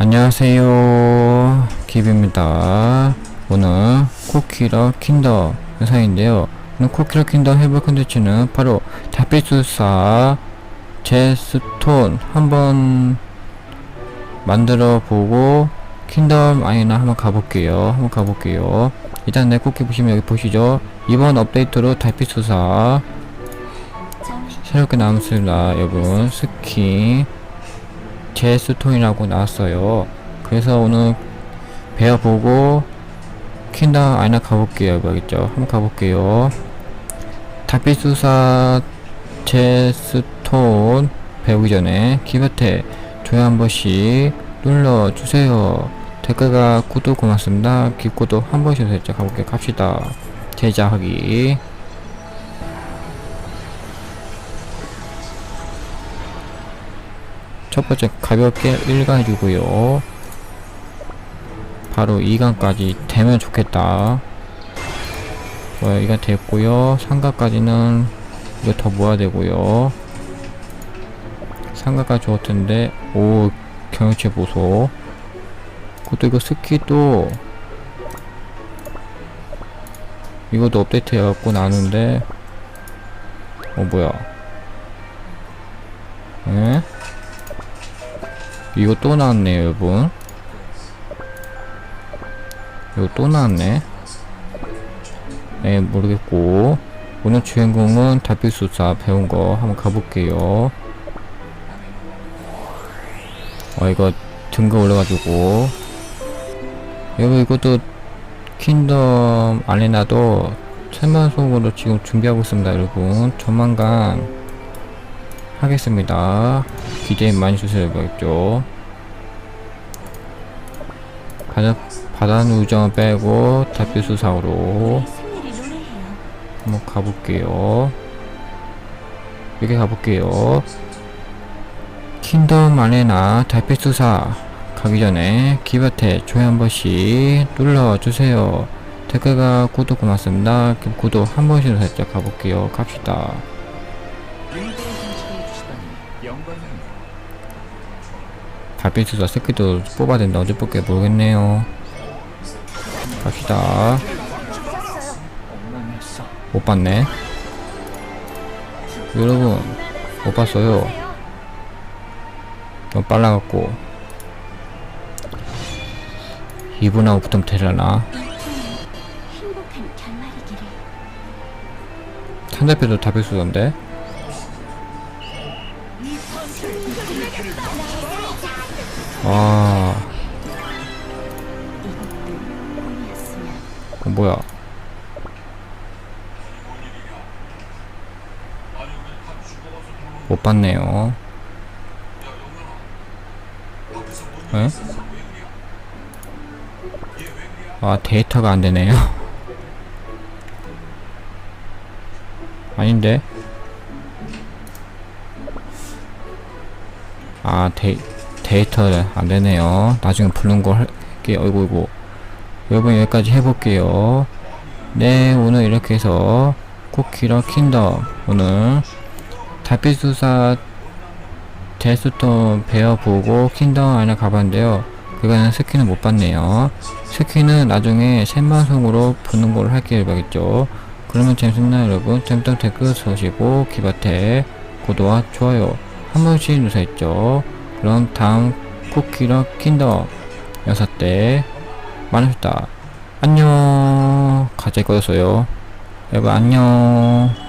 안녕하세요. 기비입니다. 오늘 쿠키러 킨더 영상인데요. 오늘 쿠키러 킨더 해볼 컨텐츠는 바로 달빛술사 제스톤 한번 만들어 보고 킨덤 아이나 한번 가볼게요. 한번 가볼게요. 일단 내 쿠키 보시면 여기 보시죠. 이번 업데이트로 달빛술사 새롭게 나왔습니다. 여러분 스킨 제스톤이라고 나왔어요. 그래서 오늘 배워보고 킨덤 아이나 가볼게요. 알겠죠? 한번 가볼게요. 달빛수사 제스톤 배우기 전에 기버테 좋아요 한 번씩 눌러주세요. 댓글과 구독 고맙습니다. 기구독 한 번씩 살짝 가볼게요. 갑시다. 제작하기. 첫 번째 가볍게 1간 주고요. 바로 2간까지 되면 좋겠다. 좋아요, 2간 됐고요. 3간까지는 이거 더 모아야 되고요. 3간까지 좋을 텐데, 오, 경영체 보소. 그것도 이거 스키도, 이것도 업데이트 해갖고 나는데, 어, 뭐야. 에? 이거 또 나왔네요, 여러분. 이거 또 나왔네. 에, 모르겠고. 오늘 주인공은 달빛수사 배운 거 한번 가볼게요. 어, 이거 등급 올려가지고. 여러분, 이것도 킨덤 아레나도 최만속으로 지금 준비하고 있습니다, 여러분. 조만간 하겠습니다. 기대 많이 주세요, 알겠죠? 바다, 바다 우정 빼고 달빛수사로 한번 가볼게요. 여기 가볼게요. 킹덤 아레나 달빛 수사 가기 전에 기버테 좋아요 한 번씩 눌러주세요. 댓글과 구독 고맙습니다. 구독 한 번씩 살짝 가볼게요. 갑시다. 달빛수사 새끼도 뽑아야 된다. 어디 뽑게 모르겠네요. 갑시다. 못 봤네. 여러분, 못 봤어요. 너무 빨라갖고. 이분하고 붙으면 되려나? 상대편도 달빛수사인데? 아, 뭐야. 못 봤네요. 에? 아, 데이터가 안 되네요. 아닌데? 아, 데이, 데이터 안 되네요. 나중에 부른 거 할게요. 어이구, 이고 여러분, 여기까지 해볼게요. 네, 오늘 이렇게 해서 쿠키러 킨덤 오늘 달빛수사 데스톤 배워보고 킨덤 안에 가봤는데요. 그거는 스킨을 못 봤네요. 스킨은 나중에 생방송으로 보는 걸로 할게요. 알겠죠? 그러면 재밌었나요, 여러분? 재밌던 댓글 써주시고 기바테 구독과 좋아요 한 번씩 누르셨죠? 그럼 다음 쿠키러 킨덤 여섯 대 많으셨다. 안녕. 가짜 꺼졌어요. 여러분 안녕.